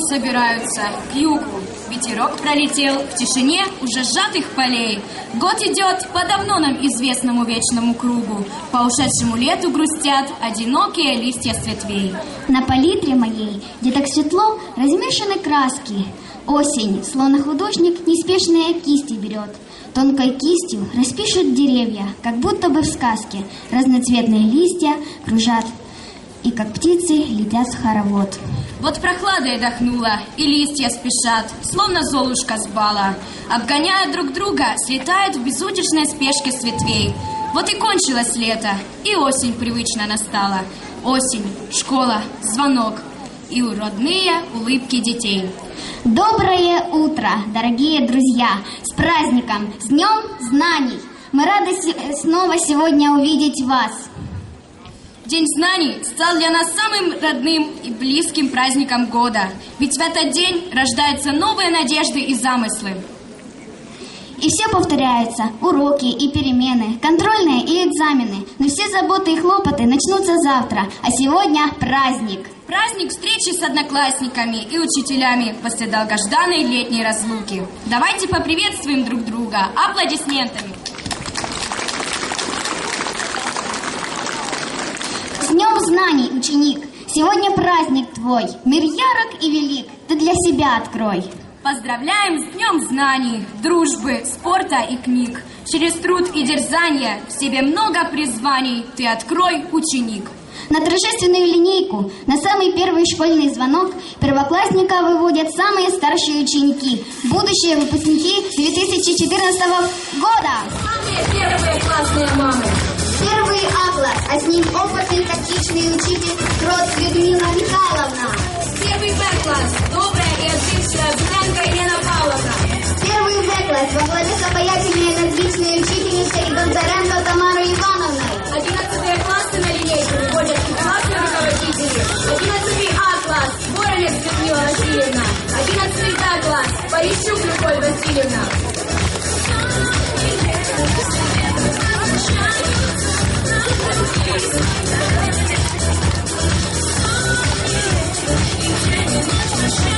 собираются, к югу. Ветерок пролетел в тишине уже сжатых полей. Год идет по давно нам известному вечному кругу. По ушедшему лету грустят одинокие листья с ветвей. На палитре моей, где так светло, размешаны краски. Осень, словно художник, неспешные кисти берет. Тонкой кистью распишут деревья, как будто бы в сказке. Разноцветные листья кружат и как птицы летят в хоровод. Вот прохлада дохнула, и листья спешат, словно золушка с бала. Обгоняя друг друга, слетают в безутешной спешке с ветвей. Вот и кончилось лето, и осень привычно настала. Осень, школа, звонок и родные улыбки детей. Доброе утро, дорогие друзья! С праздником, с Днем Знаний! Мы рады снова сегодня увидеть вас. День знаний стал для нас самым родным и близким праздником года. Ведь в этот день рождаются новые надежды и замыслы. И все повторяется. Уроки и перемены, контрольные и экзамены. Но все заботы и хлопоты начнутся завтра. А сегодня праздник. Праздник встречи с одноклассниками и учителями после долгожданной летней разлуки. Давайте поприветствуем друг друга аплодисментами. Днем знаний, ученик! Сегодня праздник твой, мир ярок и велик, ты для себя открой. Поздравляем с Днем Знаний, дружбы, спорта и книг. Через труд и дерзание в себе много призваний ты открой, ученик. На торжественную линейку, на самый первый школьный звонок первоклассника выводят самые старшие ученики, будущие выпускники 2014 года. Самые первые классные мамы. А с ним опытный тактичный учитель Крот Людмила Михайловна. Первый Б класс, добрая и отзывчивая Буханка Елена Павловна. Первый В класс, во главе с обаятельной энергичной учительницей Бондаренко Тамарой Ивановной. Одиннадцатые классы на линейку выводят и классные руководители. Одиннадцатый А класс, Воронец Людмила Васильевна. Одиннадцатый Б класс, Полищук Любовь Васильевна. Thank you.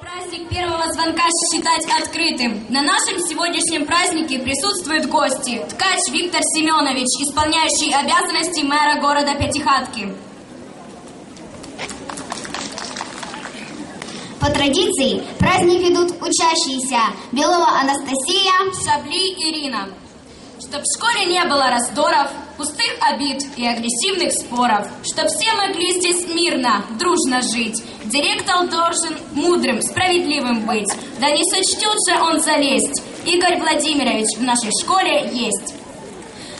Праздник первого звонка считать открытым. На нашем сегодняшнем празднике присутствуют гости. Ткач Виктор Семенович, исполняющий обязанности мэра города Пятихатки. По традиции праздник ведут учащиеся Белова Анастасия, Шабли Ирина. Чтоб в школе не было раздоров, пустых обид и агрессивных споров. Чтоб все могли здесь мирно, дружно жить. Директор должен мудрым, справедливым быть. Да не сочтет же он залезть. Игорь Владимирович в нашей школе есть.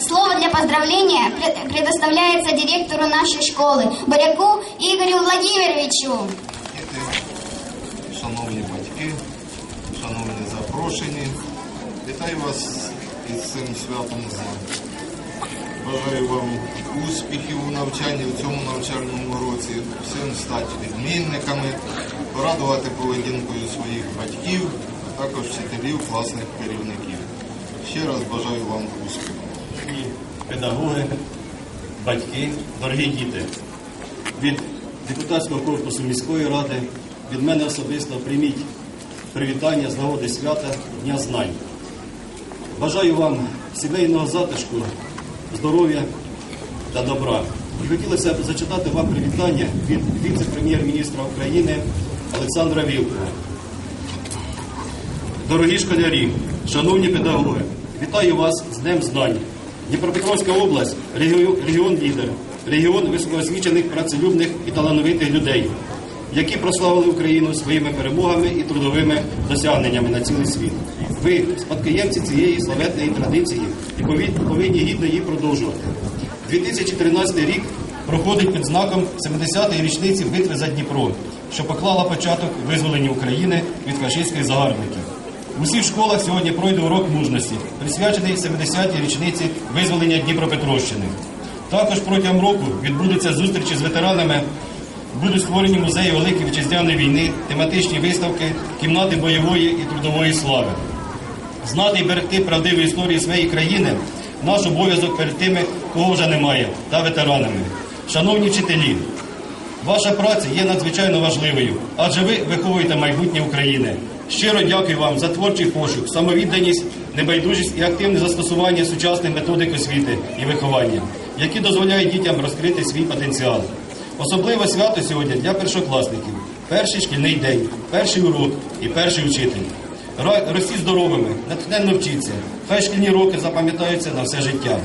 Слово для поздравления пред- предоставляется директору нашей школы, Боряку Игорю Владимировичу. Діти, шановні батьки, шановні запрошені, вітаю вас із цим святом знань. Бажаю вам успіхів у навчанні в цьому навчальному році, всім стати відмінниками, порадувати поведінкою своїх батьків, а також вчителів, класних керівників. Ще раз бажаю вам успіху. Педагоги, батьки, дорогі діти, від депутатського корпусу міської ради, від мене особисто прийміть привітання з нагоди свята Дня знань. Бажаю вам сімейного затишку, здоров'я та добра. І хотілося б зачитати вам привітання від віце-прем'єр-міністра України Олександра Вілкова. Дорогі школярі, шановні педагоги, вітаю вас з Днем знань. Дніпропетровська область регіон, лідер, регіон високоосвічених, працелюбних і талановитих людей, які прославили Україну своїми перемогами і трудовими досягненнями на цілий світ. Ви спадкоємці цієї славетної традиції і повинні гідно її продовжувати. 2013 рік проходить під знаком 70-ї річниці битви за Дніпро, що поклала початок визволенню України від фашистських загарбників. У всіх школах сьогодні пройде урок мужності, присвячений 70-й річниці визволення Дніпропетровщини. Також протягом року відбудуться зустрічі з ветеранами, будуть створені музеї Великої Вітчизняної війни, тематичні виставки, кімнати бойової і трудової слави. Знати і берегти правдиві історії своєї країни наш обов'язок перед тими, кого вже немає, та ветеранами. Шановні вчителі, ваша праця є надзвичайно важливою, адже ви виховуєте майбутнє України. Щиро дякую вам за творчий пошук, самовідданість, небайдужість і активне застосування сучасних методик освіти і виховання, які дозволяють дітям розкрити свій потенціал. Особливо свято сьогодні для першокласників. Перший шкільний день, перший урок і перший учитель. Ра- здоровими, натхненно вчіться. Хай шкільні роки запам'ятаються на все життя.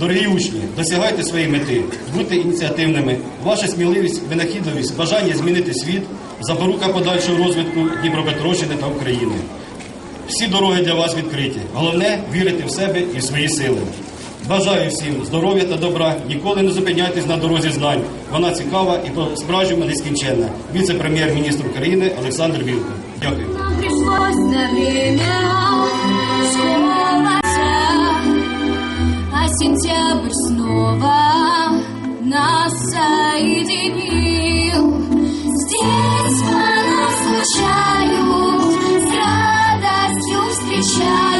Дорогі учні, досягайте своєї мети, будьте ініціативними. Ваша сміливість, винахідливість, бажання змінити світ запорука подальшого розвитку Дніпропетровщини та України. Всі дороги для вас відкриті. Головне вірити в себе і в свої сили. Бажаю всім здоров'я та добра. Ніколи не зупиняйтесь на дорозі знань. Вона цікава і по-справжньому нескінченна. Віце-прем'єр-міністр України Олександр Вілко. Дякую. Сентябрь снова нас соединил. Здесь по нас с радостью встречают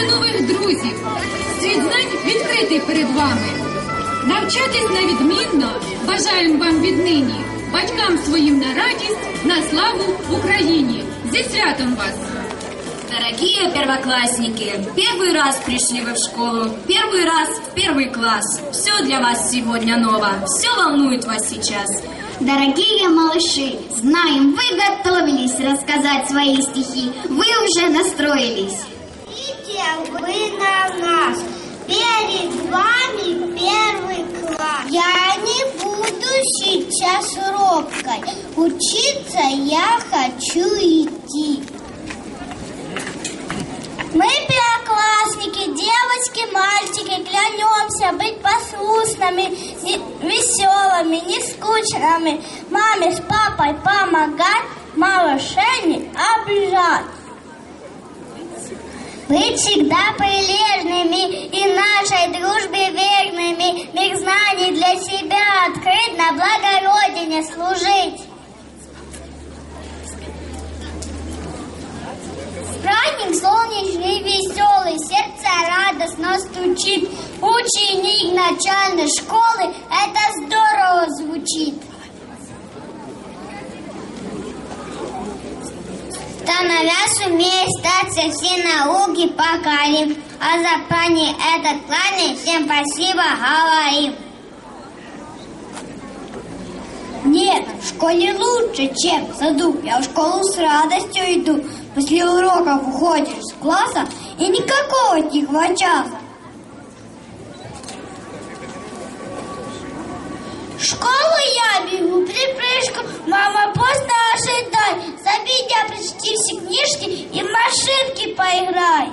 знайдете нових друзів. Світ знань відкритий перед вами. Навчатись на відмінно бажаємо вам віднині, батькам своїм на радість, на славу Україні. Зі святом вас! Дорогие первоклассники, первый раз пришли вы в школу, первый раз в первый класс. Все для вас сегодня ново, все волнует вас сейчас. Дорогие малыши, знаем, вы готовились рассказать свои стихи. Вы уже настроились. Вы на нас, перед вами первый класс. Я не буду сейчас робкой, учиться я хочу идти. Мы первоклассники, девочки, мальчики, клянемся быть послушными, не- веселыми, не скучными, маме с папой помогать, малышей не обижать. Быть всегда прилежными и нашей дружбе верными, мир знаний для себя открыть, на благо Родине служить. Праздник солнечный, веселый, сердце радостно стучит. Ученик начальной школы, это здорово звучит. Становясь умея статься, все науки покорим. А за пани этот кланяй, всем спасибо говорим. Нет, в школе лучше, чем в саду. Я в школу с радостью иду. После уроков уходишь с класса и никакого тихого часа. Школу я бегу припрыжку, мама поздно ожидай. Забей я прочти все книжки и машинки поиграй.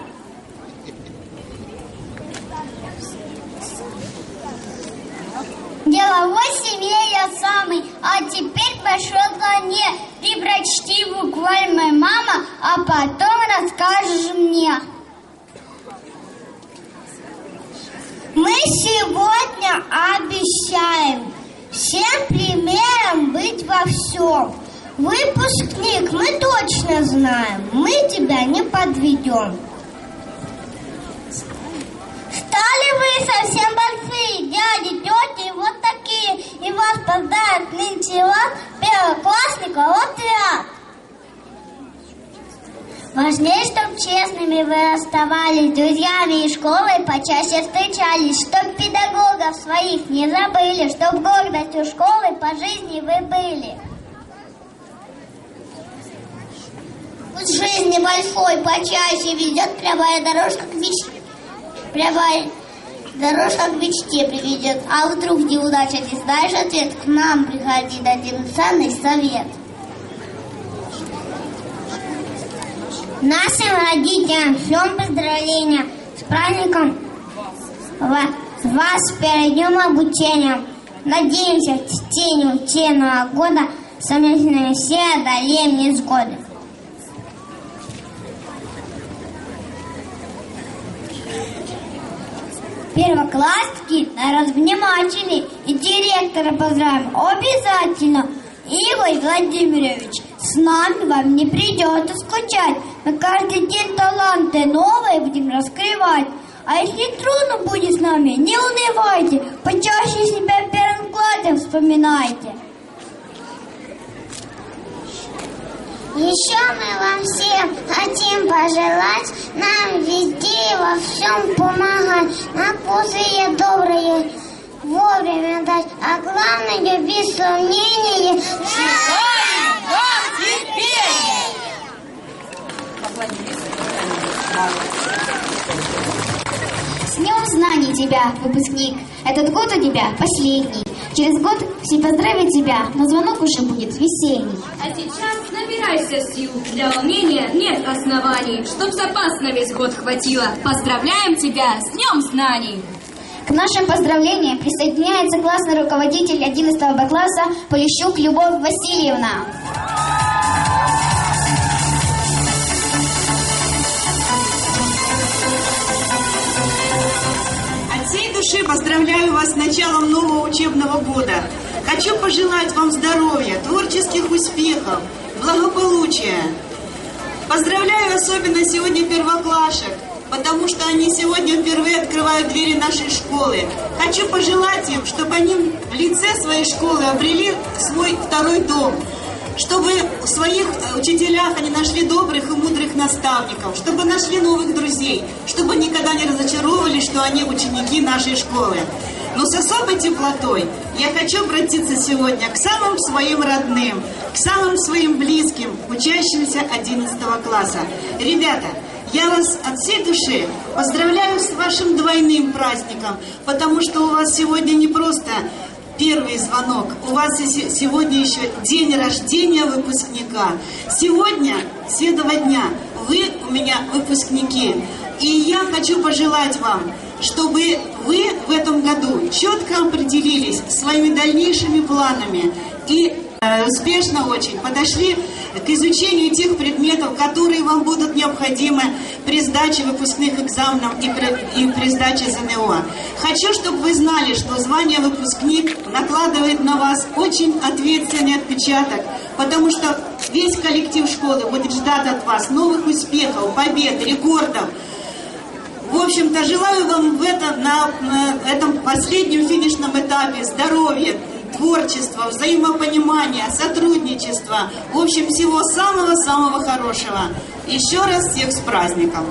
Деловой семье я самый, а теперь пошел ко мне. Ты прочти буквально, мама, а потом расскажешь мне. Мы сегодня обещаем всем примером быть во всем. Выпускник, мы точно знаем, мы тебя не подведем. Стали вы совсем большие, дяди, тети, вот такие, и вас поздравят нынче вас, первоклассника, вот ряд. Важнее, чтоб честными вы оставались друзьями и школой почаще встречались, чтоб педагогов своих не забыли, чтоб гордостью школы по жизни вы были. Пусть жизни большой почаще ведет прямая дорожка к мечте. Прямая дорожка к мечте приведет. А вдруг неудача не знаешь ответ, к нам приходи, дадим ценный совет. Нашим родителям всем поздравления с праздником ва- вас впередем обучением. Надеемся, в течение учебного года совместно все одолеем невзгоды. Первоклассники, народ внимательный, и директора поздравим обязательно. Игорь Владимирович, с нами вам не придется скучать. Мы каждый день таланты новые будем раскрывать. А если трудно будет с нами, не унывайте, почаще себя в первом классе вспоминайте. Еще мы вам всем хотим пожелать нам везде и во всем помогать, напутствие добрые вовремя дать, а главное без сомнения С Днем Знаний тебя, выпускник. Этот год у тебя последний. Через год все поздравят тебя, но звонок уже будет весенний. А сейчас набирайся сил. Для волнения нет оснований. Чтоб запас на весь год хватило. Поздравляем тебя с Днем Знаний! К нашим поздравлениям присоединяется классный руководитель 11 Б класса Полищук Любовь Васильевна. Души поздравляю вас с началом нового учебного года. Хочу пожелать вам здоровья, творческих успехов, благополучия. Поздравляю особенно сегодня первоклашек, потому что они сегодня впервые открывают двери нашей школы. Хочу пожелать им, чтобы они в лице своей школы обрели свой второй дом, чтобы в своих э, учителях они нашли добрых и мудрых наставников, чтобы нашли новых друзей, чтобы никогда не разочаровывались, что они ученики нашей школы. Но с особой теплотой я хочу обратиться сегодня к самым своим родным, к самым своим близким, учащимся 11 класса. Ребята, я вас от всей души поздравляю с вашим двойным праздником, потому что у вас сегодня не просто первый звонок. У вас сегодня еще день рождения выпускника. Сегодня, с этого дня, вы у меня выпускники. И я хочу пожелать вам, чтобы вы в этом году четко определились своими дальнейшими планами и успешно очень подошли к изучению тех предметов, которые вам будут необходимы при сдаче выпускных экзаменов и при, и при сдаче ЗНО. Хочу, чтобы вы знали, что звание выпускник накладывает на вас очень ответственный отпечаток, потому что весь коллектив школы будет ждать от вас новых успехов, побед, рекордов. В общем-то, желаю вам в это, на, на этом последнем финишном этапе здоровья, творчества, взаимопонимания, сотрудничества. В общем, всего самого-самого хорошего. Еще раз всех с праздником!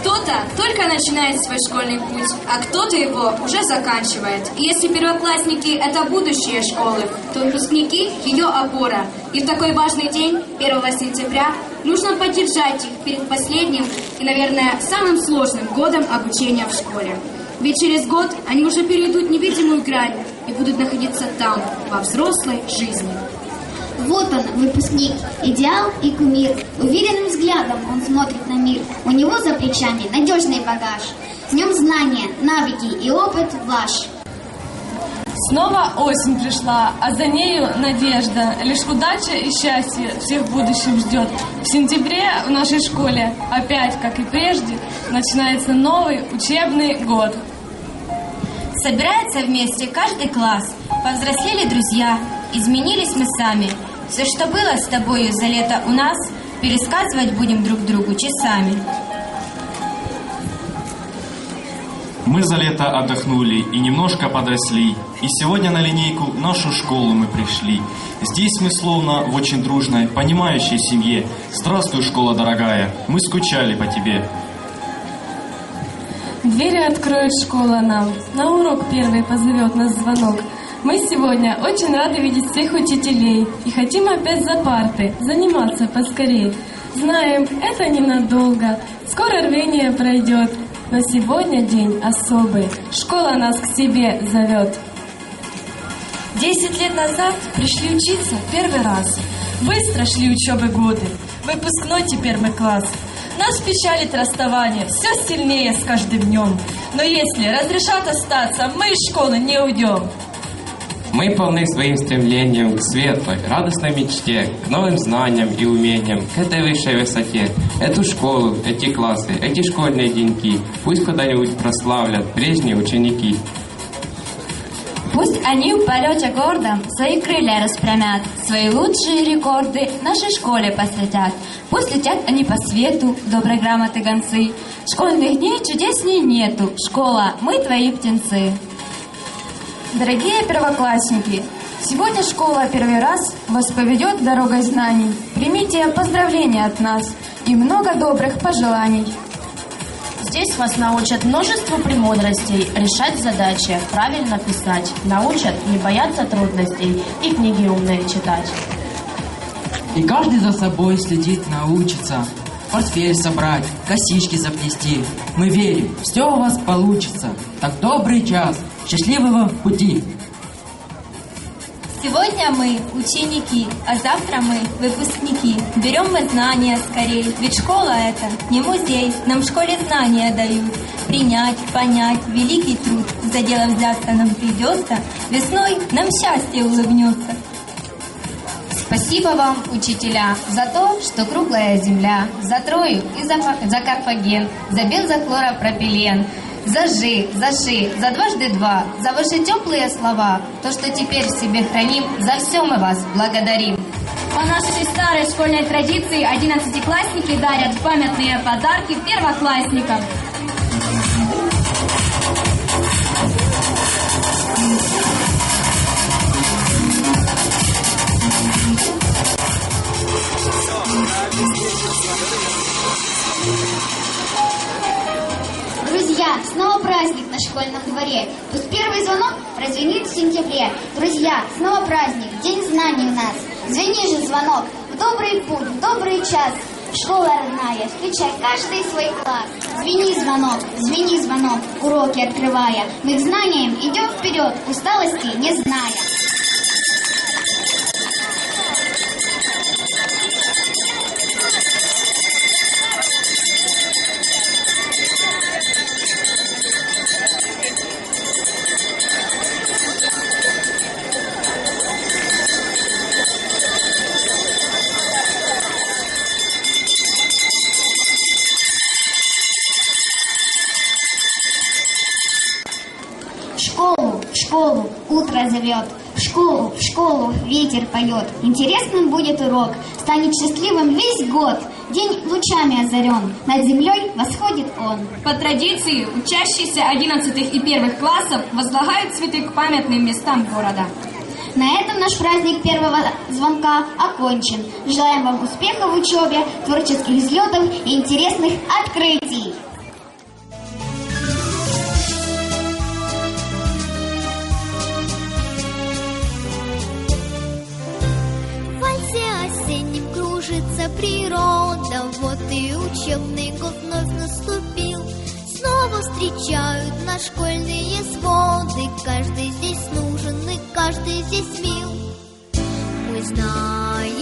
Кто-то только начинает свой школьный путь, а кто-то его уже заканчивает. И если первоклассники – это будущее школы, то выпускники – ее опора. И в такой важный день, 1 сентября, нужно поддержать их перед последним и, наверное, самым сложным годом обучения в школе. Ведь через год они уже перейдут невидимую грань и будут находиться там, во взрослой жизни. Вот он, выпускник, идеал и кумир. Уверенным взглядом он смотрит на мир. У него за плечами надежный багаж. В нем знания, навыки и опыт ваш. Снова осень пришла, а за нею надежда. Лишь удача и счастье всех в будущем ждет. В сентябре в нашей школе опять, как и прежде, начинается новый учебный год. Собирается вместе каждый класс. Повзрослели друзья, изменились мы сами. Все, что было с тобою за лето у нас, пересказывать будем друг другу часами. Мы за лето отдохнули и немножко подросли. И сегодня на линейку нашу школу мы пришли. Здесь мы словно в очень дружной, понимающей семье. Здравствуй, школа дорогая, мы скучали по тебе. Двери откроет школа нам, на урок первый позовет нас звонок. Мы сегодня очень рады видеть всех учителей и хотим опять за парты, заниматься поскорей. Знаем, это ненадолго, скоро рвение пройдет, но сегодня день особый, школа нас к себе зовет. Десять лет назад пришли учиться первый раз. Быстро шли учебы годы, выпускной теперь мы класс. Нас печалит расставание, все сильнее с каждым днем. Но если разрешат остаться, мы из школы не уйдем. Мы полны своим стремлением к светлой, радостной мечте, к новым знаниям и умениям, к этой высшей высоте. Эту школу, эти классы, эти школьные деньки пусть когда-нибудь прославлят прежние ученики. Пусть они в полете гордом свои крылья распрямят, свои лучшие рекорды нашей школе посвятят. Пусть летят они по свету, доброй грамоты гонцы. Школьных дней чудесней нету. Школа, мы твои птенцы. Дорогие первоклассники, сегодня школа первый раз вас поведет дорогой знаний. Примите поздравления от нас и много добрых пожеланий. Здесь вас научат множеству премудростей, решать задачи, правильно писать, научат не бояться трудностей и книги умные читать. И каждый за собой следить научится, портфель собрать, косички заплести. Мы верим, все у вас получится. Так добрый час, счастливого пути! Сегодня мы ученики, а завтра мы выпускники. Берем мы знания скорее, ведь школа это не музей. Нам в школе знания дают. Принять, понять, великий труд. За дело взяться нам придется. Весной нам счастье улыбнется. Спасибо вам, учителя, за то, что круглая земля, за Трою и за, за Карфаген, за бензохлоропропилен, За жи, за дважды два, за ваши теплые слова, то, что теперь в себе храним, за все мы вас благодарим. По нашей старой школьной традиции одиннадцатиклассники дарят памятные подарки первоклассникам. Друзья, праздник на школьном дворе. Пусть первый звонок прозвенит в сентябре. Друзья, снова праздник, день знаний у нас. Звени же звонок, в добрый путь, в добрый час. Школа родная, встречай каждый свой класс. Звени звонок, звени звонок, уроки открывая. Мы к знаниям идем вперед, усталости не зная. Школу, утро зовет. В школу, в школу, ветер поет. Интересным будет урок, станет счастливым весь год. День лучами озарен, над землей восходит он. По традиции, учащиеся 11 и первых классов возлагают цветы к памятным местам города. На этом наш праздник первого звонка окончен. Желаем вам успеха в учебе, творческих взлетов и интересных открытий. Учебный год вновь наступил. Снова встречают нас школьные своды, каждый здесь нужен и каждый здесь мил. Мы знаем.